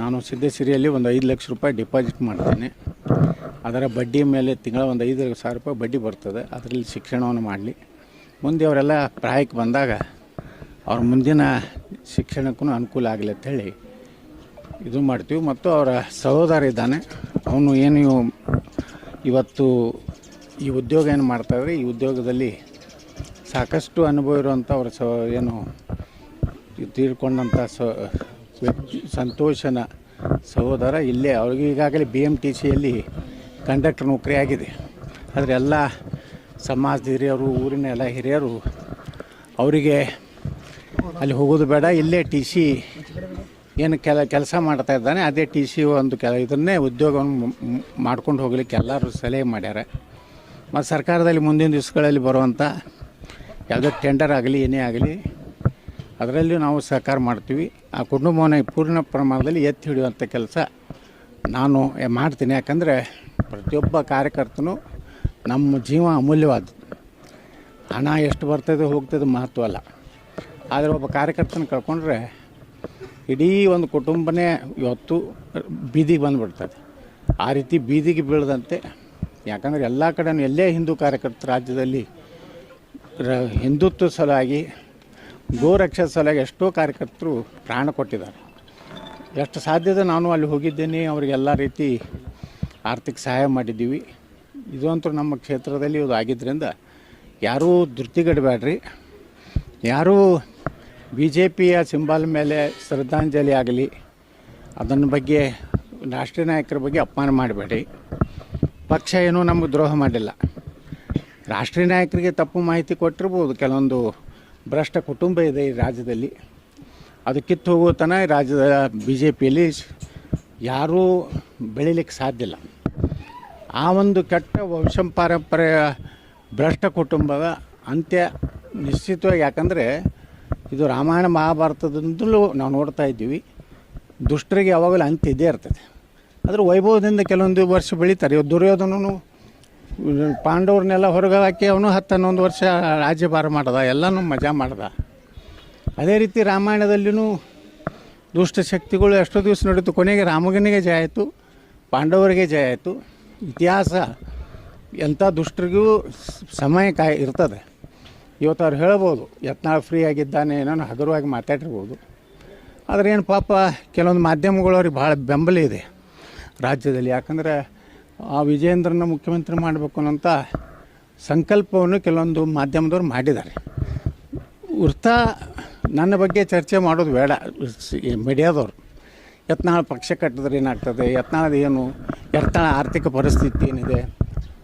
ನಾನು ಸಿದ್ದಸಿರಿಯಲ್ಲಿ ಒಂದು ಐದು ಲಕ್ಷ ರೂಪಾಯಿ ಡಿಪಾಸಿಟ್ ಮಾಡ್ತೇನೆ. ಅದರ ಬಡ್ಡಿ ಮೇಲೆ ತಿಂಗಳ ಒಂದು ಐದು ಸಾವಿರ ರೂಪಾಯಿ ಬಡ್ಡಿ ಬರ್ತದೆ. ಅದರಲ್ಲಿ ಶಿಕ್ಷಣವನ್ನು ಮಾಡಲಿ. ಮುಂದೆ ಅವರೆಲ್ಲ ಪ್ರಾಯಕ್ಕೆ ಬಂದಾಗ ಅವ್ರ ಮುಂದಿನ ಶಿಕ್ಷಣಕ್ಕೂ ಅನುಕೂಲ ಆಗಲಿ ಅಂಥೇಳಿ ಇದು ಮಾಡ್ತೀವಿ. ಮತ್ತು ಅವರ ಸಹೋದರ ಇದ್ದಾನೆ. ಅವನು ಏನು ಇವತ್ತು ಈ ಉದ್ಯೋಗ ಏನು ಮಾಡ್ತಾಯಿದ್ರೆ ಈ ಉದ್ಯೋಗದಲ್ಲಿ ಸಾಕಷ್ಟು ಅನುಭವ ಇರುವಂಥ ಅವರ ಸ ಏನು ತೀರ್ಕೊಂಡಂಥ ಸ ಸಂತೋಷನ ಸಹೋದರ ಇಲ್ಲೇ. ಅವ್ರಿಗೆ ಈಗಾಗಲೇ ಬಿ ಎಂ ಟಿ ಸಿಯಲ್ಲಿ ಕಂಡಕ್ಟರ್ ನೌಕರಿ ಆಗಿದೆ. ಆದರೆ ಎಲ್ಲ ಸಮಾಜದ ಹಿರಿಯರು, ಊರಿನ ಎಲ್ಲ ಹಿರಿಯರು ಅವರಿಗೆ ಅಲ್ಲಿ ಹೋಗೋದು ಬೇಡ. ಇಲ್ಲೇ ಟಿ ಸಿ ಏನು ಕೆಲ, ಕೆಲಸ ಮಾಡ್ತಾ ಇದ್ದಾನೆ. ಅದೇ ಟಿ ಸಿ ಒಂದು ಕೆಲ, ಇದನ್ನೇ ಉದ್ಯೋಗವನ್ನು ಮಾಡ್ಕೊಂಡು ಹೋಗ್ಲಿಕ್ಕೆ ಎಲ್ಲರೂ ಸಲಹೆ ಮಾಡ್ಯಾರ. ಮತ್ತು ಸರ್ಕಾರದಲ್ಲಿ ಮುಂದಿನ ದಿವಸಗಳಲ್ಲಿ ಬರುವಂಥ ಯಾವುದೇ ಟೆಂಡರ್ ಆಗಲಿ, ಏನೇ ಆಗಲಿ ಅದರಲ್ಲಿ ನಾವು ಸಹಕಾರ ಮಾಡ್ತೀವಿ. ಆ ಕುಟುಂಬವನ್ನು ಪೂರ್ಣ ಪ್ರಮಾಣದಲ್ಲಿ ಎತ್ತಿ ಹಿಡಿಯುವಂಥ ಕೆಲಸ ನಾನು ಮಾಡ್ತೀನಿ. ಯಾಕಂದರೆ ಪ್ರತಿಯೊಬ್ಬ ಕಾರ್ಯಕರ್ತನು ನಮ್ಮ ಜೀವ ಅಮೂಲ್ಯವಾದ ಹಣ ಎಷ್ಟು ಬರ್ತದೆ, ಹೋಗ್ತದೆ ಮಹತ್ವ ಅಲ್ಲ. ಆದರೆ ಒಬ್ಬ ಕಾರ್ಯಕರ್ತನ ಕಳ್ಕೊಂಡ್ರೆ ಇಡೀ ಒಂದು ಕುಟುಂಬನೇ ಇವತ್ತು ಬೀದಿಗೆ ಬಂದುಬಿಡ್ತದೆ. ಆ ರೀತಿ ಬೀದಿಗೆ ಬೀಳದಂತೆ, ಯಾಕಂದರೆ ಎಲ್ಲ ಕಡೆನೂ ಎಲ್ಲೇ ಹಿಂದೂ ಕಾರ್ಯಕರ್ತರು ರಾಜ್ಯದಲ್ಲಿ ರ- ಹಿಂದುತ್ವ ಸಲುವಾಗಿ, ಗೋರಕ್ಷಾ ಸಲುವಾಗಿ ಎಷ್ಟೋ ಕಾರ್ಯಕರ್ತರು ಪ್ರಾಣ ಕೊಟ್ಟಿದ್ದಾರೆ. ಎಷ್ಟು ಸಾಧ್ಯದ ನಾನು ಅಲ್ಲಿ ಹೋಗಿದ್ದೇನೆ ಅವರಿಗೆಲ್ಲ ರೀತಿ ಆರ್ಥಿಕ ಸಹಾಯ ಮಾಡಿದ್ದೀವಿ. ಇದಂತೂ ನಮ್ಮ ಕ್ಷೇತ್ರದಲ್ಲಿ ಇದು ಆಗಿದ್ದರಿಂದ ಯಾರೂ ಧೃತಿಗೆಡಬೇಡ್ರಿ ಯಾರೂ ಬಿ ಜೆ ಪಿಯ ಸಿಂಬಲ್ ಮೇಲೆ ಶ್ರದ್ಧಾಂಜಲಿ ಆಗಲಿ, ಅದನ್ನ ಬಗ್ಗೆ ರಾಷ್ಟ್ರೀಯ ನಾಯಕರ ಬಗ್ಗೆ ಅಪಮಾನ ಮಾಡಬೇಡಿ ಪಕ್ಷ ಏನೂ ನಮಗೆ ದ್ರೋಹ ಮಾಡಿಲ್ಲ. ರಾಷ್ಟ್ರೀಯ ನಾಯಕರಿಗೆ ತಪ್ಪು ಮಾಹಿತಿ ಕೊಟ್ಟಿರ್ಬೋದು. ಕೆಲವೊಂದು ಭ್ರಷ್ಟ ಕುಟುಂಬ ಇದೆ ಈ ರಾಜ್ಯದಲ್ಲಿ. ಅದು ಕಿತ್ತು ಹೋಗೋ ತನಕ ರಾಜ್ಯದ ಬಿ ಜೆ ಪಿಯಲ್ಲಿ ಯಾರೂ ಬೆಳಿಲಿಕ್ಕೆ ಸಾಧ್ಯ ಇಲ್ಲ. ಆ ಒಂದು ಕೆಟ್ಟ ವಂಶಪಾರಂಪರೆಯ ಭ್ರಷ್ಟ ಕುಟುಂಬದ ಅಂತ್ಯ ನಿಶ್ಚಿತವಾಗಿ ಯಾಕಂದರೆ ಇದು ರಾಮಾಯಣ ಮಹಾಭಾರತದಿಂದಲೂ ನಾವು ನೋಡ್ತಾ ಇದ್ದೀವಿ. ದುಷ್ಟರಿಗೆ ಯಾವಾಗಲೂ ಅಂತ್ಯ ಇದ್ದೇ ಇರ್ತದೆ. ಆದರೆ ವೈಭವದಿಂದ ಕೆಲವೊಂದು ವರ್ಷ ಬೆಳೀತಾರೆ. ಇವಾಗ ದುರ್ಯೋಧನನು, ಪಾಂಡವ್ರನ್ನೆಲ್ಲ ಹೊರಗೆ ಹಾಕಿ ಅವನು ಹತ್ತು ಹನ್ನೊಂದು ವರ್ಷ ರಾಜ್ಯಭಾರ ಮಾಡ್ದ, ಎಲ್ಲನೂ ಮಜಾ ಮಾಡ್ದ. ಅದೇ ರೀತಿ ರಾಮಾಯಣದಲ್ಲಿಯೂ ದುಷ್ಟ ಶಕ್ತಿಗಳು ಎಷ್ಟೋ ದಿವಸ ನಡೀತು ಕೊನೆಗೆ ರಾಮಗನಿಗೆ ಜಯ ಆಯಿತು, ಪಾಂಡವರಿಗೆ ಜಯ ಆಯಿತು. ಇತಿಹಾಸ ಎಂಥ ದುಷ್ಟರಿಗೂ ಸಮಯ ಕಾಯಿ ಇರ್ತದೆ. ಇವತ್ತು ಅವ್ರು ಹೇಳ್ಬೋದು, ಯತ್ನಾಳ್ ಫ್ರೀ ಆಗಿದ್ದಾನೆ, ಏನೋ ಹಗುರವಾಗಿ ಮಾತಾಡಿರ್ಬೋದು. ಆದರೆ ಏನು ಪಾಪ, ಕೆಲವೊಂದು ಮಾಧ್ಯಮಗಳು ಅವ್ರಿಗೆ ಭಾಳ ಬೆಂಬಲ ಇದೆ ರಾಜ್ಯದಲ್ಲಿ. ಯಾಕಂದರೆ ಆ ವಿಜಯೇಂದ್ರನ ಮುಖ್ಯಮಂತ್ರಿ ಮಾಡಬೇಕು ಅನ್ನೋಂಥ ಸಂಕಲ್ಪವನ್ನು ಕೆಲವೊಂದು ಮಾಧ್ಯಮದವ್ರು ಮಾಡಿದ್ದಾರೆ. ವೃತ್ತ ನನ್ನ ಬಗ್ಗೆ ಚರ್ಚೆ ಮಾಡೋದು ಬೇಡ ಮೀಡಿಯಾದವ್ರು ಯತ್ನಾಳ ಪಕ್ಷ ಕಟ್ಟಿದ್ರೆ ಏನಾಗ್ತದೆ? ಯತ್ನಾಳದ ಏನು, ಯತ್ನಾಳ ಆರ್ಥಿಕ ಪರಿಸ್ಥಿತಿ ಏನಿದೆ?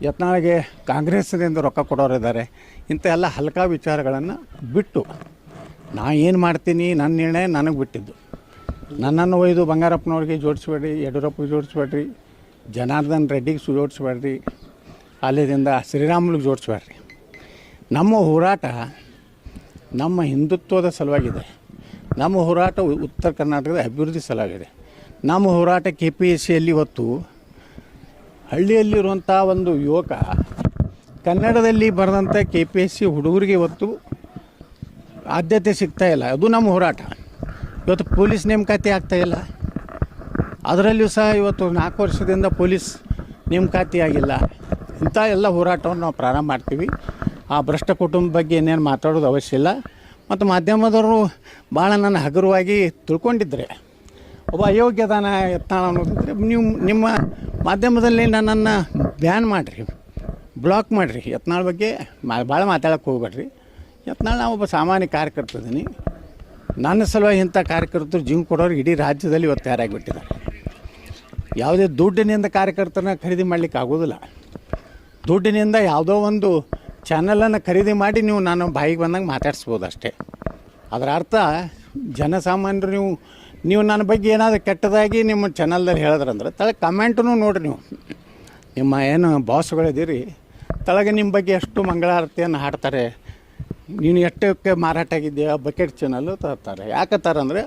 ಯತ್ನಾಳಿಗೆ ಕಾಂಗ್ರೆಸ್ನಿಂದ ರೊಕ್ಕ ಕೊಡೋರಿದ್ದಾರೆ ಇಂಥ ಎಲ್ಲ ಹಲ್ಕಾ ವಿಚಾರಗಳನ್ನು ಬಿಟ್ಟು ನಾ ಏನು ಮಾಡ್ತೀನಿ? ನನ್ನ ನಿರ್ಣಯ ನನಗೆ ಬಿಟ್ಟಿದ್ದು. ನನ್ನನ್ನು ಒಯ್ದು ಬಂಗಾರಪ್ಪನವ್ರಿಗೆ ಜೋಡಿಸ್ಬೇಡ್ರಿ ಯಡಿಯೂರಪ್ಪಗೆ ಜೋಡಿಸ್ಬೇಡ್ರಿ, ಜನಾರ್ದನ್ ರೆಡ್ಡಿಗೆ ಸು ಜೋಡಿಸ್ಬೇಡ್ರಿ ಅಲ್ಲಿದಿಂದ ಶ್ರೀರಾಮುಲಿಗೆ ಜೋಡಿಸ್ಬೇಡ್ರಿ. ನಮ್ಮ ಹೋರಾಟ ನಮ್ಮ ಹಿಂದುತ್ವದ ಸಲುವಾಗಿದೆ. ನಮ್ಮ ಹೋರಾಟ ಉತ್ತರ ಕರ್ನಾಟಕದ ಅಭಿವೃದ್ಧಿ ಸಲಾಗಿದೆ ನಮ್ಮ ಹೋರಾಟ ಕೆ ಪಿ ಎಸ್ ಸಿಯಲ್ಲಿ ಇವತ್ತು ಹಳ್ಳಿಯಲ್ಲಿರುವಂಥ ಒಂದು ಯುವಕ ಕನ್ನಡದಲ್ಲಿ ಬರೆದಂಥ ಕೆ ಪಿ ಎಸ್ ಸಿ ಹುಡುಗರಿಗೆ ಇವತ್ತು ಆದ್ಯತೆ ಸಿಗ್ತಾ ಇಲ್ಲ. ಅದು ನಮ್ಮ ಹೋರಾಟ. ಇವತ್ತು ಪೊಲೀಸ್ ನೇಮಕಾತಿ ಇಲ್ಲ. ಅದರಲ್ಲಿಯೂ ಸಹ ಇವತ್ತು ನಾಲ್ಕು ವರ್ಷದಿಂದ ಪೊಲೀಸ್ ನೇಮಕಾತಿ ಆಗಿಲ್ಲ. ಇಂಥ ಎಲ್ಲ ಹೋರಾಟವನ್ನು ನಾವು ಪ್ರಾರಂಭ ಮಾಡ್ತೀವಿ. ಆ ಭ್ರಷ್ಟ ಕುಟುಂಬ ಬಗ್ಗೆ ಏನೇನು ಮಾತಾಡೋದು ಅವಶ್ಯ ಇಲ್ಲ. ಮತ್ತು ಮಾಧ್ಯಮದವರು ಭಾಳ ನನ್ನ ಹಗುರವಾಗಿ ತಿಳ್ಕೊಂಡಿದ್ದರೆ. ಒಬ್ಬ ಅಯೋಗ್ಯದಾನ ಯತ್ನಾಳ ಅನ್ನೋದಿದ್ರೆ ನೀವು ನಿಮ್ಮ ಮಾಧ್ಯಮದಲ್ಲಿ ನನ್ನನ್ನು ಬ್ಯಾನ್ ಮಾಡಿರಿ, ಬ್ಲಾಕ್ ಮಾಡಿರಿ. ಯತ್ನಾಳ್ ಬಗ್ಗೆ ಮಾ, ಭಾಳ ಮಾತಾಡೋಕ್ಕೆ ಹೋಗ್ಬೇಡ್ರಿ. ಯತ್ನಾಳ್ ನಾವು ಒಬ್ಬ ಸಾಮಾನ್ಯ ಕಾರ್ಯಕರ್ತ ಇದ್ದೀನಿ ನನ್ನ ಸಲುವಾಗಿ ಇಂಥ ಕಾರ್ಯಕರ್ತರು ಜೀವ ಕೊಡೋರು ಇಡೀ ರಾಜ್ಯದಲ್ಲಿ ಇವತ್ತು ತಯಾರಾಗಿಬಿಟ್ಟಿದ್ದಾರೆ. ಯಾವುದೇ ದುಡ್ಡಿನಿಂದ ಕಾರ್ಯಕರ್ತರನ್ನ ಖರೀದಿ ಮಾಡಲಿಕ್ಕೆ ಆಗೋದಿಲ್ಲ. ದುಡ್ಡಿನಿಂದ ಯಾವುದೋ ಒಂದು ಚಾನಲನ್ನು ಖರೀದಿ ಮಾಡಿ ನೀವು ನಾನು ಬಾಯಿಗೆ ಬಂದಂಗೆ ಮಾತಾಡಿಸ್ಬೋದು ಅಷ್ಟೇ. ಅದರ ಅರ್ಥ ಜನಸಾಮಾನ್ಯರು ನೀವು ನೀವು ನನ್ನ ಬಗ್ಗೆ ಏನಾದರೂ ಕೆಟ್ಟದಾಗಿ ನಿಮ್ಮ ಚಾನಲ್ದಲ್ಲಿ ಹೇಳಿದ್ರಂದ್ರೆ ತಳ ಕಮೆಂಟ್ನು ನೋಡಿರಿ ನೀವು. ನಿಮ್ಮ ಏನು ಬಾಸ್ಗಳಿದ್ದೀರಿ ತಳಗೆ ನಿಮ್ಮ ಬಗ್ಗೆ ಎಷ್ಟು ಮಂಗಳಾರತಿಯನ್ನು ಹಾಡ್ತಾರೆ, ನೀನು ಎಷ್ಟಕ್ಕೆ ಮಾರಾಟ ಆಗಿದ್ದೀಯ, ಬಕೆಟ್ ಚಾನಲ್ಲು ತರ್ತಾರೆ. ಯಾಕತ್ತಾರಂದ್ರೆ